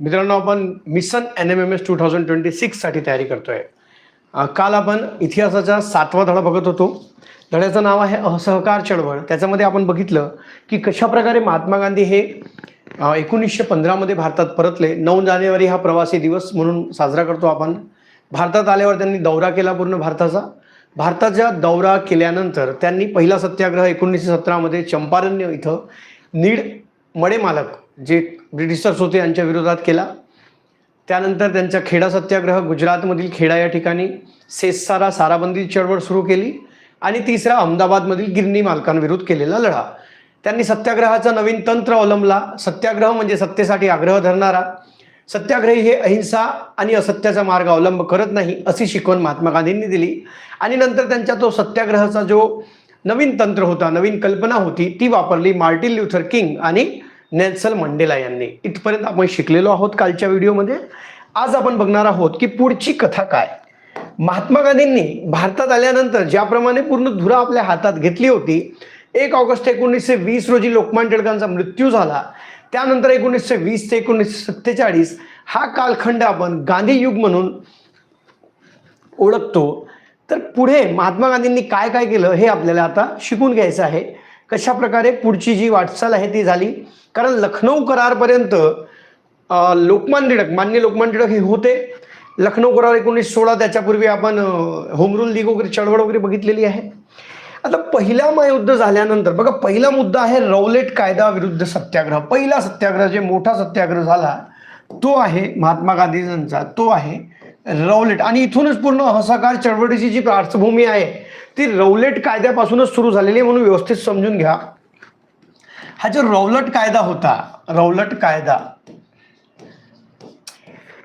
मित्रांनो आपण mission N M M S two thousand twenty सिक्ससाठी तयारी करतोय. काल आपण इतिहासाचा सातवा धडा बघत होतो. धड्याचं नाव आहे असहकार चळवळ. त्याच्यामध्ये आपण बघितलं की कशाप्रकारे महात्मा गांधी हे एकोणीसशे पंधरामध्ये भारतात परतले. नऊ जानेवारी हा प्रवासी दिवस म्हणून साजरा करतो आपण. भारतात आल्यावर त्यांनी दौरा केला पूर्ण भारताचा. भारताचा दौरा केल्यानंतर त्यांनी पहिला सत्याग्रह एकोणीसशे सतरामध्ये चंपारण्य इथं. नीड मडे मालक जे ब्रिटिशर्स होते यांच्या विरोधात केला. त्यानंतर त्यांचा खेडा सत्याग्रह गुजरातमधील खेडा या ठिकाणी सेसारा साराबंदी चळवळ सुरू केली आणि तिसरा अहमदाबादमधील गिरणी मालकांविरुद्ध केलेला लढा. त्यांनी सत्याग्रहाचा नवीन तंत्र अवलंबला. सत्याग्रह म्हणजे सत्तेसाठी आग्रह धरणारा. सत्याग्रही हे अहिंसा आणि असत्याचा मार्ग अवलंब करत नाही अशी शिकवण महात्मा गांधींनी दिली. आणि नंतर त्यांच्या तो सत्याग्रहाचा जो नवीन तंत्र होता नवीन कल्पना होती ती वापरली मार्टिन ल्युथर किंग आणि नेल्सन मंडेला यांनी. इथपर्यंत आपण शिकलेलो आहोत कालच्या व्हिडिओमध्ये. आज आपण बघणार आहोत की पुढची कथा काय? महात्मा गांधींनी भारतात आल्यानंतर ज्याप्रमाणे पूर्ण धुरा आपल्या हातात घेतली होती एक ऑगस्ट एकोणीसशे वीस रोजी लोकमान टिळकांचा मृत्यू झाला. त्यानंतर एकोणीसशे वीस ते एकोणीसशे सत्तेचाळीस हा कालखंड आपण गांधी युग म्हणून ओळखतो. तर पुढे महात्मा गांधींनी काय काय केलं हे आपल्याला आता शिकून घ्यायचं आहे. कशा प्रकारे पुढची जी वाटचाल आहे ती झाली? कारण लखनौ करारपर्यंत लोकमान लोकमान्य टिळक मान्य लोकमान टिळक हे होते. लखनौ करार एकोणीस सोळा त्याच्यापूर्वी आपण अ, लीग वगैरे चळवळ वगैरे बघितलेली आहे. आता पहिला महायुद्ध झाल्यानंतर बघा पहिला मुद्दा आहे रौलेट कायदा विरुद्ध सत्याग्रह. पहिला सत्याग्रह जे मोठा सत्याग्रह झाला तो आहे महात्मा गांधीजींचा तो आहे रौलेट. आणि इथूनच पूर्ण असहकार चळवळीची जी पार्श्वभूमी आहे ती रौलेट कायद्यापासूनच सुरू झालेली आहे म्हणून व्यवस्थित समजून घ्या. हा जो रौलट कायदा होता रौलट कायदा.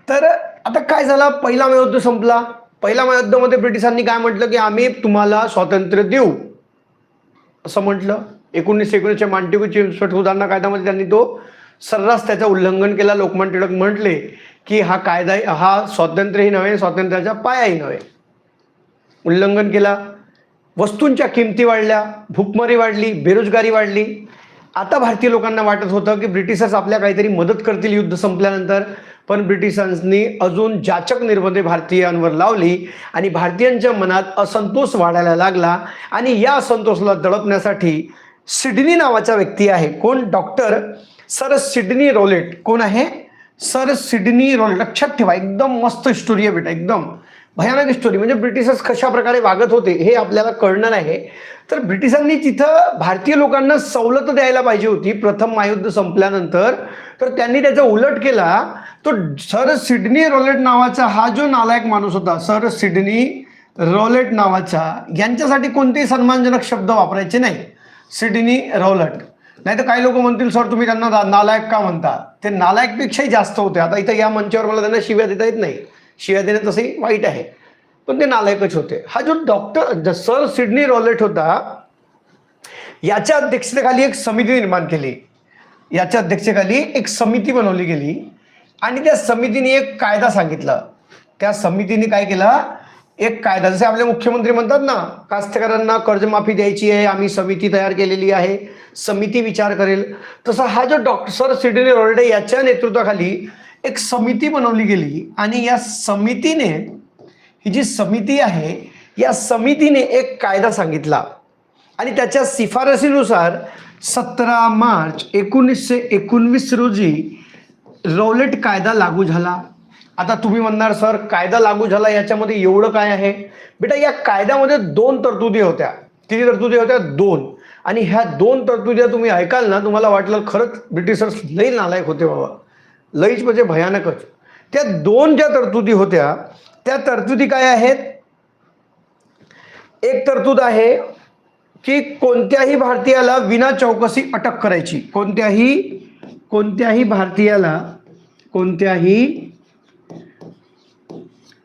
तर आता काय झाला? पहिला महायुद्ध संपला. पहिल्या महायुद्धामध्ये ब्रिटिशांनी काय म्हटलं? की आम्ही तुम्हाला स्वातंत्र्य देऊ. असं म्हटलं. एकोणीसशे एकोणीसच्या मांटिगू चिंचवट सुधारणा कायद्यामध्ये त्यांनी तो सर्रास त्याचं उल्लंघन केला. लोकमान्य टिळक म्हटले की हा कायदा हा स्वातंत्र्यही नव्हे स्वातंत्र्याच्या पायाही नव्हे. उल्लंघन केला. वस्तूंच्या किमती वाढल्या भूकमरी वाढली बेरोजगारी वाढली. आता भारतीय लोकांना वाटत होतं की ब्रिटिशर्स आपल्या काहीतरी मदत करतील युद्ध संपल्यानंतर पण ब्रिटिशांनी अजून जाचक निर्बंधे भारतीयांवर लावली आणि भारतीयांच्या मनात असंतोष वाढायला लागला आणि या असंतोषला दडपण्यासाठी सिडनी नावाचा व्यक्ती आहे. कोण? Doctor sir Sidney Rowlatt. कोण आहे? Sir Sidney Rowlatt. लक्षात ठेवा एकदम मस्त स्टोरी आहे बेटा एकदम. भयानक स्टोरी म्हणजे ब्रिटिशर्स कशा प्रकारे वागत होते हे आपल्याला कळणार आहे तर ब्रिटिशांनी तिथं भारतीय लोकांना सवलत द्यायला पाहिजे होती. प्रथम महायुद्ध संपल्यानंतर. तर त्यांनी त्याचा उलट केला. तो सर सिडनी रॉलेट नावाचा हा जो नालायक माणूस होता सर सिडनी रॉलेट नावाचा यांच्यासाठी कोणतेही सन्मानजनक शब्द वापरायचे नाही. Sidney Rowlatt. नाही तर काही लोक म्हणतील सर तुम्ही त्यांना नालायक का म्हणता? ते नालायकपेक्षाही जास्त होते. आता इथं या मंचावर मला त्यांना शिव्या देता येत नाही. शिव्या देणं तसंही वाईट आहे. पण ते नालायकच होते. हा जो डॉक्टर सर सिडनी रॉलेट होता याच्या अध्यक्षतेखाली एक समिती निर्माण केली. याच्या अध्यक्षतेखाली एक समिती बनवली गेली. आणि त्या समितीने एक कायदा सांगितला. त्या समितीने काय केला? एक कायदा जसे आपले मुख्यमंत्री म्हणतात ना कास्तकारांना कर्जमाफी द्यायची आहे आम्ही समिती तयार केलेली आहे समिती विचार करेल. तसा हा जो डॉक्टर सर सिडनी रोल्डे याच्या नेतृत्वाखाली एक समिती बनवली गेली आणि या समितीने ही जी समिती आहे या समितीने एक कायदा सांगितला. आणि त्याच्या शिफारसीनुसार सतरा मार्च एकोणीसशे एकोणवीस रोजी रौलेट कायदा लागू झाला. आता तुम्ही म्हणणार सर कायदा लागू झाला याच्यामध्ये एवढं काय आहे? बेटा या कायद्यामध्ये दोन तरतुदी होत्या. किती तरतुदी होत्या दोन. आणि ह्या दोन तरतुद्या तुम्ही ऐकाल ना तुम्हाला वाटलं खरंच ब्रिटिशर्स लई नालायक होते बाबा. लईच म्हणजे भयानकच. त्या दोन ज्या तरतुदी होत्या त्या तरतुदी काय आहेत? एक तरतूद आहे की कोणत्याही भारतीयाला विना चौकशी अटक करायची. कोणत्याही कोणत्याही भारतीयाला कोणत्याही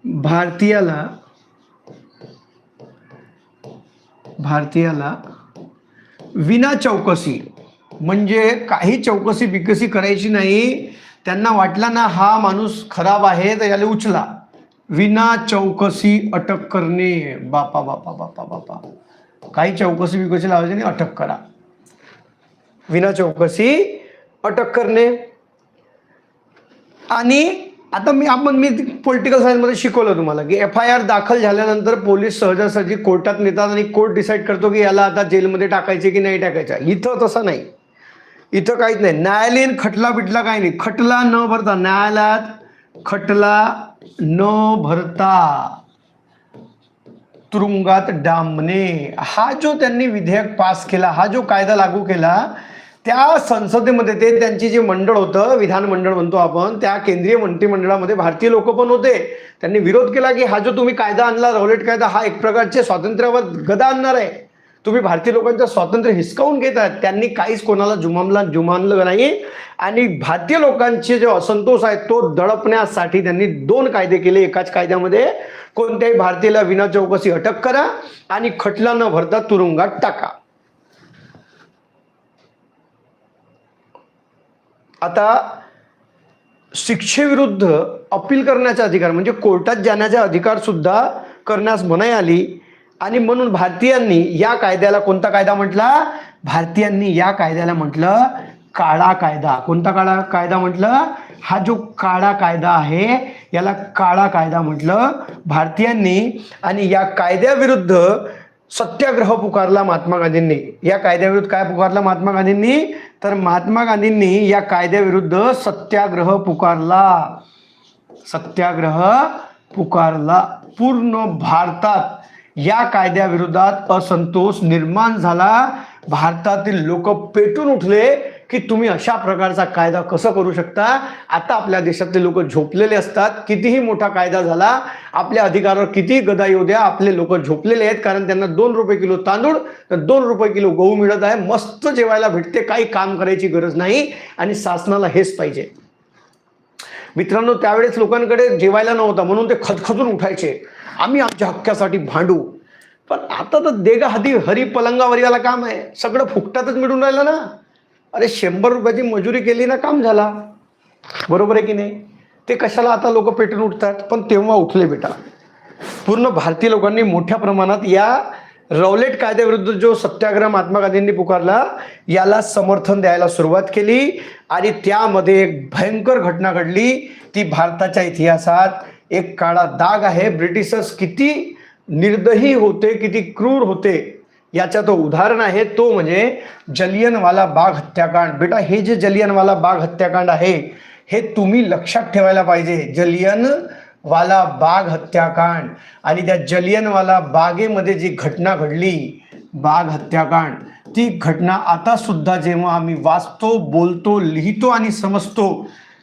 भारतीयाला भारतीयाला विना चौकशी म्हणजे काही चौकशी बिकसी करायची नाही त्यांना वाटला ना हा माणूस खराब आहे तर याला उचला. विना चौकशी अटक करणे. बापा बापा बापा बापा. काही चौकशी बिकशी लावायची नाही अटक करा. विना चौकशी अटक करणे. आणि आता मी आपण मी पॉलिटिकल सायन्समध्ये शिकवलं तुम्हाला की एफ आय आर दाखल झाल्यानंतर पोलीस सहजासहजी कोर्टात नेतात आणि कोर्ट डिसाईड करतो की याला आता जेलमध्ये टाकायचे की नाही टाकायचं. इथं तसं नाही. इथं काहीच नाही. न्यायालयीन खटला बिटला काही नाही. खटला न भरता न्यायालयात खटला न भरता तुरुंगात डांबणे. हा जो त्यांनी विधेयक पास केला हा जो कायदा लागू केला त्या संसदेमध्ये ते त्यांची जे मंडळ होतं विधानमंडळ म्हणतो आपण त्या केंद्रीय मंत्रिमंडळामध्ये भारतीय लोक पण होते. त्यांनी विरोध केला की हा जो तुम्ही कायदा आणला रौलेट कायदा हा एक प्रकारचे स्वातंत्र्यावर गदा आणणार आहे. तुम्ही भारतीय लोकांचं स्वातंत्र्य हिसकावून घेत आहात. त्यांनी काहीच कोणाला जुमानला जुमानलं नाही आणि भारतीय लोकांचे जो असंतोष आहे तो दडपण्यासाठी त्यांनी दोन कायदे केले. एकाच कायद्यामध्ये कोणत्याही भारतीयाला विना चौकशी अटक करा आणि खटला न भरता तुरुंगात टाका. आता शिक्षेविरुद्ध अपील करण्याचा अधिकार म्हणजे कोर्टात जाण्याचा अधिकार सुद्धा करण्यास मनाई आली. आणि म्हणून भारतीयांनी या कायद्याला कोणता कायदा म्हटला? भारतीयांनी या कायद्याला म्हटलं काळा कायदा. कोणता काळा कायदा म्हटलं? हा जो काळा कायदा आहे याला काळा कायदा म्हटलं भारतीयांनी. आणि या कायद्याविरुद्ध सत्याग्रह पुकारला महात्मा गांधींनी. या कायद्याविरुद्ध काय पुकारला महात्मा गांधींनी? तर महात्मा गांधींनी या कायद्याविरुद्ध सत्याग्रह पुकारला. सत्याग्रह पुकारला. पूर्ण भारतात या कायद्याविरोधात असंतोष निर्माण झाला. भारतातील लोक पेटून उठले की तुम्ही अशा प्रकारचा कायदा कसं करू शकता? आता आपल्या देशातले लोक झोपलेले असतात. कितीही मोठा कायदा झाला आपल्या अधिकारावर कितीही गदा येऊ द्या आपले लोक झोपलेले आहेत. कारण त्यांना दोन रुपये किलो तांदूळ तर दोन रुपये किलो गहू मिळत आहे. मस्त जेवायला भेटते. काही काम करायची गरज नाही. आणि शासनाला हेच पाहिजे. मित्रांनो त्यावेळेस लोकांकडे जेवायला नव्हता. म्हणून ते खतखतून उठायचे. आम्ही आमच्या हक्कासाठी भांडू. पण आता तर देगा हाती हरी पलंगावर याला काम आहे. सगळं फुकटातच मिळून राहिलं ना. अरे शंभर रुपयाची मजुरी केली ना काम झाला. बरोबर आहे की नाही? ते कशाला आता लोक पेटून उठतात? पण तेव्हा उठले बेटा. पूर्ण भारतीय लोकांनी मोठ्या प्रमाणात या रौलेट कायद्याविरुद्ध जो सत्याग्रह महात्मा गांधींनी पुकारला याला समर्थन द्यायला सुरुवात केली. आणि त्यामध्ये एक भयंकर घटना घडली. ती भारताच्या इतिहासात एक काळा दाग आहे. ब्रिटिशर्स किती निर्दयी होते किती क्रूर होते याचा तो उदाहरण आहे. तो म्हणजे जलियनवाला बाग हत्याकांड. बेटा हे जे जलियनवाला बाग हत्याकांड आहे हे तुम्ही लक्षात ठेवायला पाहिजे. जलियन वाला बाग हत्याकांड आणि त्या जलियनवाला बागेमध्ये जी घटना घडली बाग हत्याकांड ती घटना आता सुद्धा जेव्हा आम्ही वाचतो बोलतो लिहितो आणि समजतो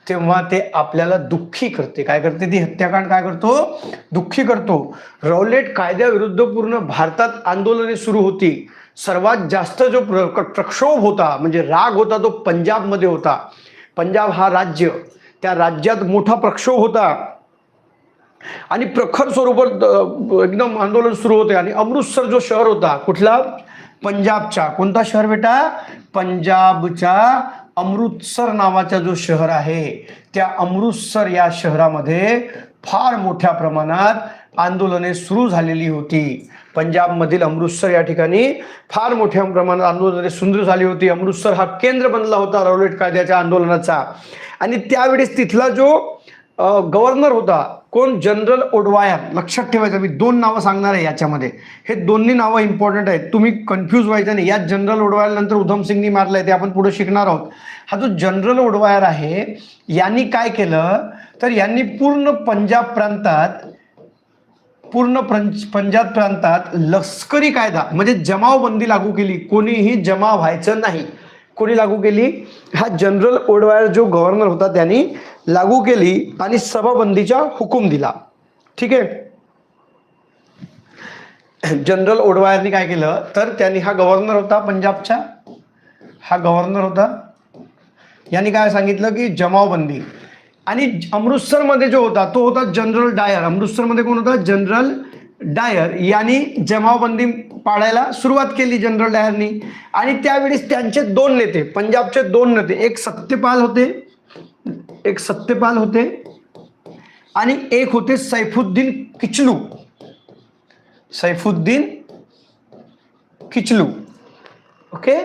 तेव्हा ते आपल्याला दुःखी करते. काय करते? ती हत्याकांड काय करतो? दुःखी करतो. रौलेट कायद्याविरुद्ध पूर्ण भारतात आंदोलने सुरू होती. सर्वात जास्त जो प्र प्रक्षोभ होता म्हणजे राग होता तो पंजाबमध्ये होता. पंजाब हा राज्य. त्या राज्यात मोठा प्रक्षोभ होता. आणि प्रखर स्वरूपात एकदम आंदोलन सुरू होते. आणि अमृतसर जो शहर होता कुठला? पंजाबचा कोणता शहर बेटा? पंजाबचा अमृतसर नावाचा जो शहर आहे त्या अमृतसर या शहरामध्ये फार मोठ्या प्रमाणात आंदोलने सुरू झालेली होती. पंजाबमधील अमृतसर या ठिकाणी फार मोठ्या प्रमाणात आंदोलने सुंदर झाली होती. अमृतसर हा केंद्र बनला होता रौलेट कायद्याच्या आंदोलनाचा. आणि त्यावेळेस तिथला जो गव्हर्नर होता. कोण? जनरल ओडवायर लक्षात ठेवायचं मी दोन नावं सांगणार आहे याच्यामध्ये. हे दोन्ही नावं इम्पॉर्टंट आहेत. तुम्ही कन्फ्यूज व्हायचं नाही. यात जनरल ओडवायर नंतर उधम सिंगनी मारलंय ते आपण पुढे शिकणार आहोत. हा जो जनरल ओडवायर आहे यांनी काय केलं? तर यांनी पूर्ण पंजाब प्रांतात पूर्ण पंजाब प्रांतात लष्करी कायदा म्हणजे जमावबंदी लागू केली. कोणीही जमा व्हायचं नाही. कोणी लागू केली? हा जनरल ओडवायर जो गव्हर्नर होता त्यांनी लागू केली आणि सभाबंदीचा हुकूम दिला. ठीक आहे? जनरल ओडवायरनी काय केलं? तर त्यांनी हा गव्हर्नर होता पंजाबचा. हा गव्हर्नर होता. यांनी काय सांगितलं की जमावबंदी. आणि अमृतसरमध्ये जो होता तो होता जनरल डायर. अमृतसरमध्ये कोण होता? General Dyer. यांनी जमावबंदी पाडायला सुरुवात केली जनरल डायरनी. आणि त्यावेळेस त्यांचे दोन नेते पंजाबचे दोन नेते एक सत्यपाल होते एक सत्यपाल होते आणि एक होते सैफुद्दीन किचलू. सैफुद्दीन किचलू. ओके?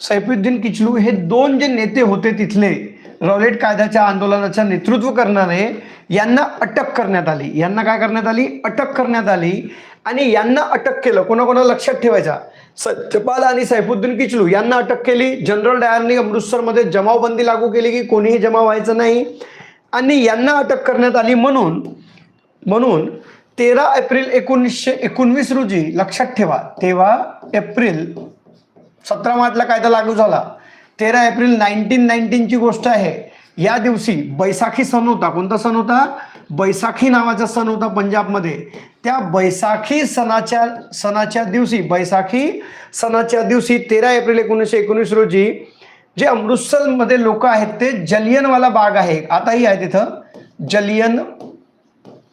सैफुद्दीन किचलू हे दोन जे नेते होते तिथले रॉलेट कायद्याच्या आंदोलनाचं नेतृत्व करणारे यांना अटक करण्यात आली. यांना काय करण्यात आली? अटक करण्यात आली. आणि यांना अटक केलं. कोणाकोणा लक्षात ठेवायचा? सत्यपाल आणि सैफुद्दीन किचलू यांना अटक केली. जनरल डायरने अमृतसरमध्ये जमावबंदी लागू केली की कोणीही जमा व्हायचं नाही. आणि यांना अटक करण्यात आली म्हणून म्हणून तेरा एप्रिल एकोणीसशे एकोणवीस रोजी लक्षात ठेवा तेव्हा एप्रिल सतरा मार्चला कायदा लागू झाला. तेरा एप्रिल नाईन्टीन नाईन्टीनची गोष्ट आहे. या दिवशी बैसाखी सण होता. कोणता सण होता? बैसाखी नावाचा सण होता पंजाबमध्ये. त्या बैसाखी सणाच्या सणाच्या दिवशी बैसाखी सणाच्या दिवशी तेरा एप्रिल एकोणीसशे एकोणीस रोजी जे अमृतसरमध्ये लोक आहेत ते जलियनवाला बाग आहे. आताही आहे तिथं. जलियन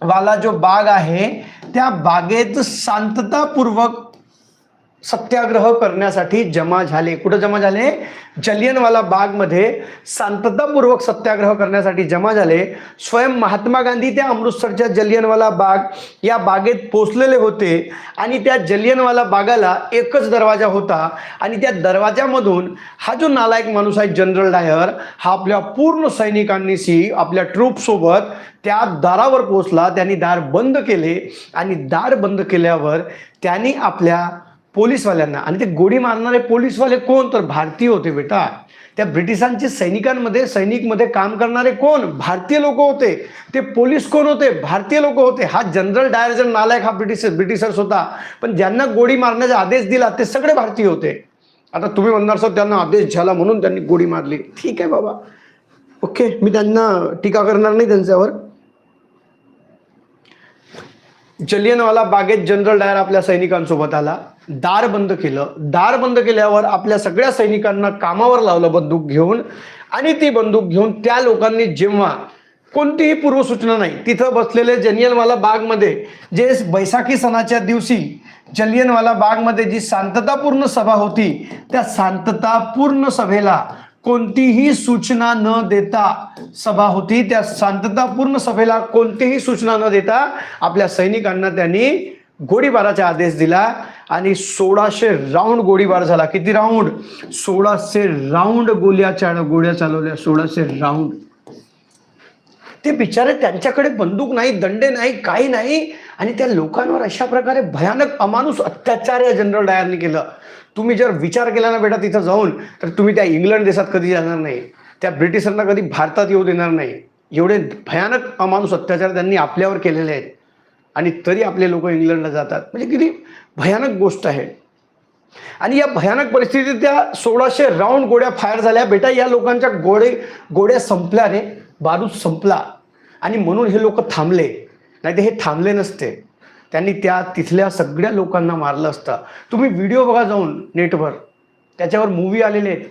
वाला जो बाग आहे त्या बागेत शांततापूर्वक सत्याग्रह करण्यासाठी जमा झाले. कुठं जमा झाले? जलियनवाला बागमध्ये शांततापूर्वक सत्याग्रह करण्यासाठी जमा झाले. स्वयं महात्मा गांधी त्या अमृतसरच्या जलियनवाला बाग या बागेत पोचलेले होते आणि त्या जलियनवाला बागाला एकच दरवाजा होता आणि त्या दरवाजामधून हा जो नालायक माणूस आहे जनरल डायर हा आपल्या पूर्ण सैनिकांनीशी आपल्या ट्रूपसोबत त्या दारावर पोचला त्यांनी दार बंद केले आणि दार बंद केल्यावर त्यांनी आपल्या पोलीसवाल्यांना. आणि ते गोळी मारणारे पोलीसवाले कोण? तर भारतीय होते बेटा. त्या ब्रिटिशांचे सैनिकांमध्ये सैनिकमध्ये काम करणारे कोण? भारतीय लोक होते. ते पोलीस कोण होते? भारतीय लोक होते. हा जनरल डायरेक्टर नालायक हा ब्रिटिश ब्रिटिशर्स होता. पण ज्यांना गोळी मारण्याचा आदेश दिला ते सगळे भारतीय होते. आता तुम्ही म्हणणार सर त्यांना आदेश झाला म्हणून त्यांनी गोळी मारली. ठीक आहे बाबा. ओके मी त्यांना टीका करणार नाही त्यांच्यावर. जलियनवाला बागेत जनरल डायर आपल्या सैनिकांसोबत आला. दार बंद केलं. दार बंद केल्यावर आपल्या सगळ्या सैनिकांना कामावर लावलं बंदूक घेऊन आणि ती बंदूक घेऊन त्या लोकांनी जेव्हा कोणतीही पूर्वसूचना नाही तिथं बसलेले जलियनवाला बागमध्ये जे बैसाखी सणाच्या दिवशी जलियनवाला बागमध्ये जी शांततापूर्ण सभा होती त्या शांततापूर्ण सभेला कोणतीही सूचना न देता सभा होती त्या शांततापूर्ण सभेला कोणतीही सूचना न देता आपल्या सैनिकांना त्यांनी गोळीबाराचा आदेश दिला आणि सोळाशे राऊंड गोळीबार झाला. किती राऊंड? सोळाशे राऊंड गोळ्या चाळ गोळ्या चालवल्या सोळाशे राऊंड. ते बिचारे त्यांच्याकडे बंदूक नाही दंडे नाही काही नाही. आणि त्या लोकांवर अशा प्रकारे भयानक अमानुष अत्याचार या जनरल डायरने केलं. तुम्ही जर विचार केला ना बेटा तिथं जाऊन तर तुम्ही त्या इंग्लंड देशात कधी जाणार नाही. त्या ब्रिटिशांना कधी भारतात येऊ देणार नाही. एवढे भयानक अमानुष अत्याचार त्यांनी आपल्यावर केलेले आहेत. आणि तरी आपले लोक इंग्लंडला जातात. म्हणजे किती भयानक गोष्ट आहे. आणि या भयानक परिस्थितीत त्या सोळाशे राऊंड गोळ्या फायर झाल्या. बेटा या लोकांच्या गोळे गोळ्या संपल्याने बारूद संपला. आणि म्हणून हे लोक थांबले. नाही ते हे थांबले नसते. त्यांनी त्या तिथल्या सगळ्या लोकांना मारलं असतं. तुम्ही व्हिडिओ बघा जाऊन नेटवर. त्याच्यावर मूवी आलेले आहेत.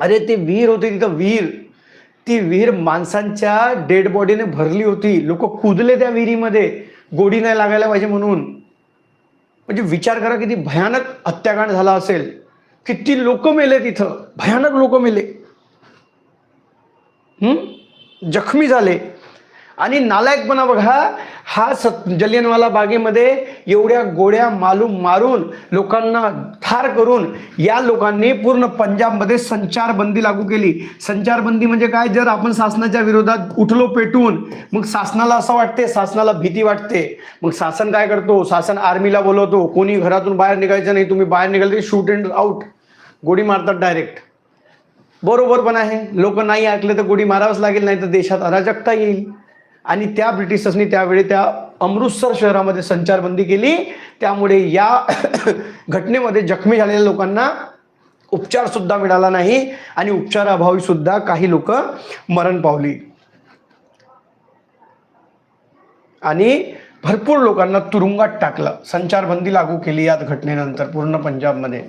अरे ते विहीर होते तिथं विहीर. ती विहीर माणसांच्या डेड बॉडीने भरली होती. लोक कुदले त्या विहिरीमध्ये. गोडी नाही लागायला पाहिजे म्हणून. म्हणजे विचार करा किती भयानक हत्याकांड झाला असेल. किती लोक मेले तिथं. भयानक लोक मेले. हम्म? जखमी झाले. आणि नालायकपणा बघा हा सत जलियनवाला बागेमध्ये एवढ्या गोळ्या मालूम मारून लोकांना ठार करून या लोकांनी पूर्ण पंजाबमध्ये संचारबंदी लागू केली. संचारबंदी म्हणजे काय? जर आपण शासनाच्या विरोधात उठलो पेटून मग शासनाला असं वाटते शासनाला भीती वाटते. मग शासन काय करतो? शासन आर्मीला बोलवतो कोणी घरातून बाहेर निघायचं नाही तुम्ही बाहेर निघाले शूट अँड आउट गोळी मारतात डायरेक्ट बरोबर पण आहे. लोक नाही ऐकले तर गोडी मारावंच लागेल नाही तर देशात अराजकता येईल. आणि त्या ब्रिटिशर्सनी त्यावेळी त्या अमृतसर शहरामध्ये संचारबंदी केली. त्यामुळे या घटनेमध्ये जखमी झालेल्या लोकांना उपचार सुद्धा मिळाला नाही आणि उपचाराअभावी सुद्धा काही लोक मरण पावली. आणि भरपूर लोकांना तुरुंगात टाकलं. संचारबंदी लागू केली या घटनेनंतर पूर्ण पंजाबमध्ये.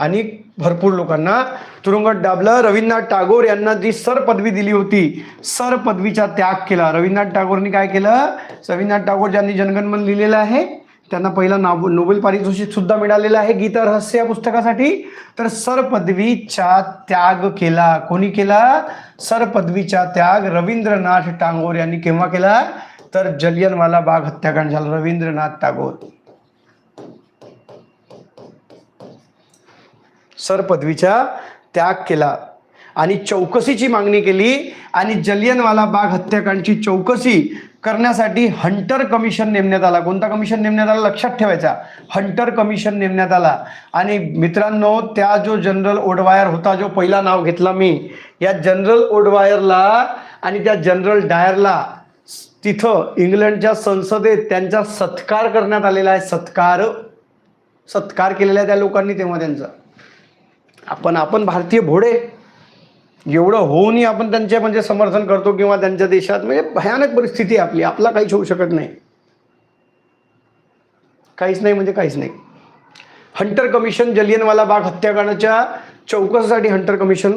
आणि भरपूर लोकांना. तुरुंगात डाबलं रवींद्रनाथ टागोर यांना जी सर पदवी दिली होती सर पदवीचा त्याग केला. रवींद्रनाथ टागोरनी काय केलं? रवींद्रनाथ टागोर ज्यांनी जनगणमन लिहिलेलं आहे त्यांना पहिला नाव नोबेल पारितोषिक सुद्धा मिळालेलं आहे गीता रहस्य या पुस्तकासाठी. तर सर पदवीचा त्याग केला. कोणी केला? सर पदवीचा त्याग रवींद्रनाथ टागोर यांनी केव्हा केला? तर जलियनवाला बाग हत्याकांड झाला. रवींद्रनाथ टागोर. सर पदवीचा त्याग केला. आणि चौकशीची मागणी केली आणि जलियनवाला बाग हत्याकांडची चौकशी करण्यासाठी हंटर कमिशन नेमण्यात आला. कोणता कमिशन नेमण्यात आला? लक्षात ठेवायचा. हंटर कमिशन नेमण्यात आला. आणि मित्रांनो त्या जो जनरल ओडवायर होता जो पहिला नाव घेतला मी या जनरल ओडवायरला आणि त्या जनरल डायरला तिथं इंग्लंडच्या संसदेत त्यांचा सत्कार करण्यात आलेला आहे. सत्कार सत्कार केलेला आहे त्या लोकांनी तेव्हा त्यांचा. आपण आपण भारतीय भोडे एवढं होऊनही आपण त्यांचे म्हणजे समर्थन करतो किंवा त्यांच्या देशात म्हणजे भयानक परिस्थिती आहे आपली. आपला काहीच होऊ शकत नाही. काहीच नाही म्हणजे काहीच नाही. हंटर कमिशन जलियनवाला बाग हत्याकांडाच्या चौकशीसाठी हंटर कमिशन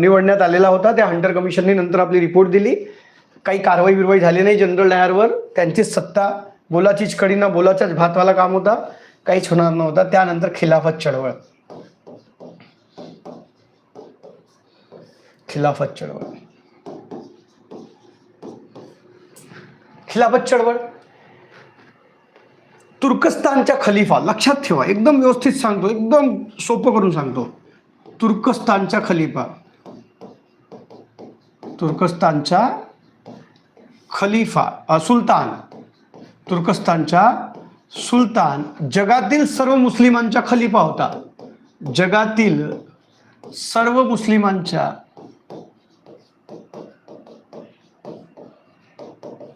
निवडण्यात आलेला होता. त्या हंटर कमिशनने नंतर आपली रिपोर्ट दिली. काही कारवाई बिरवाई झाली नाही जनरल डायरवर. त्यांचीच सत्ता बोलाचीच कडी ना बोलाचाच भातवाला काम होता. काहीच होणार नव्हता. त्यानंतर खिलाफत चळवळ. खिलाफत चळवळ. खिलाफत चळवळ. तुर्कस्तानच्या खलिफा लक्षात ठेवा एकदम व्यवस्थित सांगतो एकदम सोपं करून सांगतो. तुर्कस्तानच्या खलिफा. तुर्कस्तानच्या खलिफा सुलतान. तुर्कस्तानच्या सुलतान जगातील सर्व मुस्लिमांच्या खलिफा होता. जगातील सर्व मुस्लिमांच्या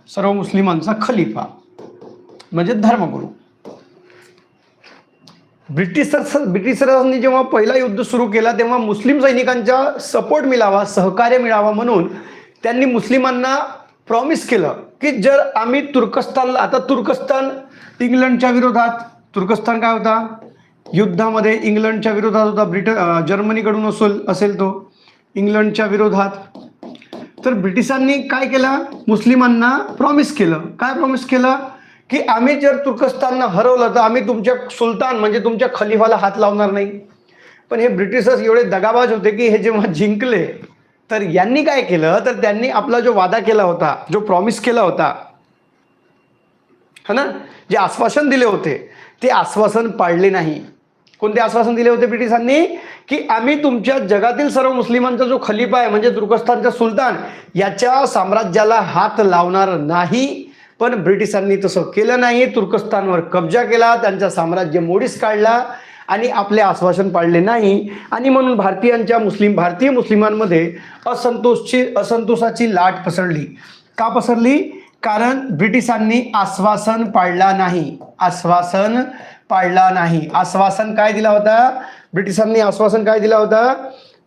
सर्व मुस्लिमांचा खलिफा म्हणजे धर्मगुरू. ब्रिटिश सर ब्रिटिश सरांनी जेव्हा पहिला युद्ध सुरू केला तेव्हा मुस्लिम सैनिकांचा सपोर्ट मिळावा सहकार्य मिळावा म्हणून त्यांनी मुस्लिमांना प्रॉमिस केलं की जर आम्ही तुर्कस्तानला आता तुर्कस्तान इंग्लंडच्या विरोधात तुर्कस्तान काय होता? युद्धामध्ये इंग्लंडच्या विरोधात होता ब्रिटन जर्मनीकडून असेल असेल तो. इंग्लंडच्या विरोधात तर ब्रिटिशांनी काय केलं? मुस्लिमांना प्रॉमिस केलं. काय प्रॉमिस केलं? की आम्ही जर तुर्कस्तानला हरवलं तर आम्ही तुमच्या सुलतान म्हणजे तुमच्या खलिफाला हात लावणार नाही. पण हे ब्रिटिशर्स एवढे दगाबाज होते की हे जेव्हा जिंकले तर यांनी काय केलं? तर त्यांनी आपला जो वादा केला होता जो प्रॉमिस केला होता है ना? जे आश्वासन दिले होते ते आश्वासन पाळले नाही. कोणते आश्वासन दिले होते ब्रिटिशांनी? की आम्ही तुमच्या जगातील सर्व मुस्लिमांचा जो खलिफा आहे म्हणजे तुर्कस्तानचा सुलतान याच्या साम्राज्याला हात लावणार नाही. पण ब्रिटिशांनी तसं केलं नाही. तुर्कस्तानवर कब्जा केला त्यांचा साम्राज्य मोडीस काढला आणि आपले आश्वासन पाळले नाही. आणि म्हणून भारतीयांच्या मुस्लिम भारतीय मुस्लिमांमध्ये असंतोषची असंतोषाची लाट पसरली. का पसरली? कारण ब्रिटिशांनी आश्वासन पाळला नाही. आश्वासन पाळला नाही. आश्वासन काय दिला होता? ब्रिटिशांनी आश्वासन काय दिला होता?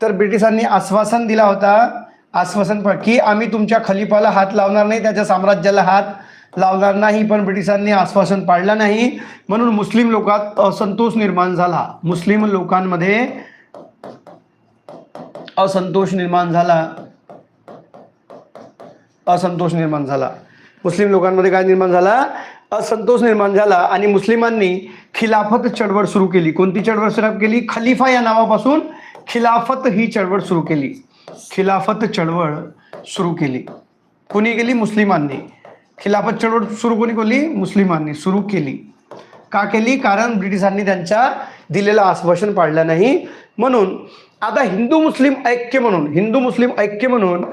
तर ब्रिटिशांनी आश्वासन दिला होता आश्वासन की आम्ही तुमच्या खलिफाला हात लावणार नाही त्याच्या साम्राज्याला हात लावणार नाही पण ब्रिटिशांनी आश्वासन पाळलं नाही. म्हणून मुस्लिम लोकात असंतोष निर्माण झाला. मुस्लिम लोकांमध्ये असंतोष निर्माण झाला. असंतोष निर्माण झाला. मुस्लिम लोकांमध्ये काय निर्माण झाला? असंतोष निर्माण झाला आणि मुस्लिमांनी खिलाफत चळवळ सुरू केली. कोणती चळवळ सुरू केली? खलिफा या नावापासून खिलाफत ही चळवळ सुरू केली. खिलाफत चळवळ सुरू केली. कोणी केली? मुस्लिमांनी. खिलाफत चळवळ सुरू कोणी केली? मुस्लिमांनी सुरू केली. का केली? कारण ब्रिटिशांनी त्यांच्या दिलेलं आश्वासन पाळलं नाही. म्हणून आता हिंदू मुस्लिम ऐक्य म्हणून हिंदू मुस्लिम ऐक्य म्हणून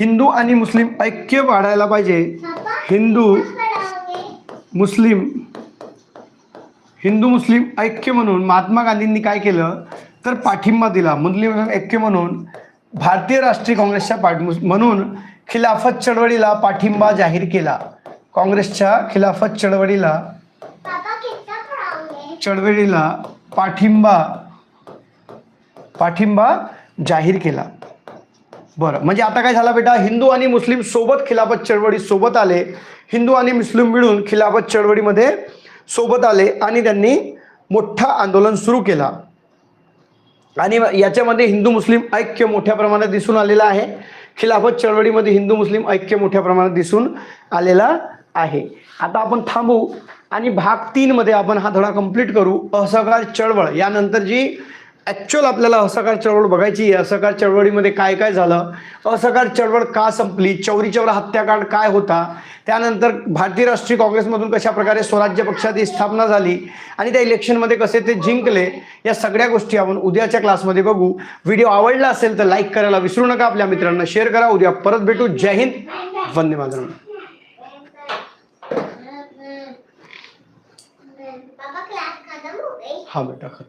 हिंदू आणि मुस्लिम ऐक्य वाढायला पाहिजे. हिंदू मुस्लिम हिंदू मुस्लिम ऐक्य म्हणून महात्मा गांधींनी काय केलं? तर पाठिंबा दिला. मुस्लिम ऐक्य म्हणून भारतीय राष्ट्रीय काँग्रेसच्या पाठ म्हणून खिलाफत चळवळीला पाठिंबा जाहीर केला. काँग्रेसच्या खिलाफत चळवळीला चळवळीला पाठिंबा पाठिंबा जाहीर केला. बरं म्हणजे आता काय झालं बेटा? हिंदू आणि मुस्लिम सोबत खिलाफत चळवळी सोबत आले. हिंदू आणि मुस्लिम मिळून खिलाफत चळवळीमध्ये सोबत आले आणि त्यांनी मोठा आंदोलन सुरू केला. आणि याच्यामध्ये हिंदू मुस्लिम ऐक्य मोठ्या प्रमाणात दिसून आलेलं आहे. खिलाफत चळवळीमध्ये हिंदू मुस्लिम ऐक्य मोठ्या प्रमाणात दिसून आलेला आहे. आता आपण थांबू आणि भाग तीनमध्ये आपण हा धडा कंप्लीट करू. असहकार चळवळ यानंतर जी ॲक्च्युअल आपल्याला असहकार चळवळ बघायची आहे. असहकार चळवळीमध्ये काय काय झालं? असहकार चळवळ का संपली? चौरी चौरा हत्याकांड काय होता? त्यानंतर भारतीय राष्ट्रीय काँग्रेसमधून कशा प्रकारे स्वराज्य पक्षाची स्थापना झाली? आणि त्या इलेक्शनमध्ये कसे ते जिंकले? या सगळ्या गोष्टी आपण उद्याच्या क्लासमध्ये बघू. व्हिडिओ आवडला असेल तर लाईक करायला विसरू नका. आपल्या मित्रांना शेअर करा. उद्या परत भेटू. जय हिंद. वंदे मातरम. हो हा बेटा खतम.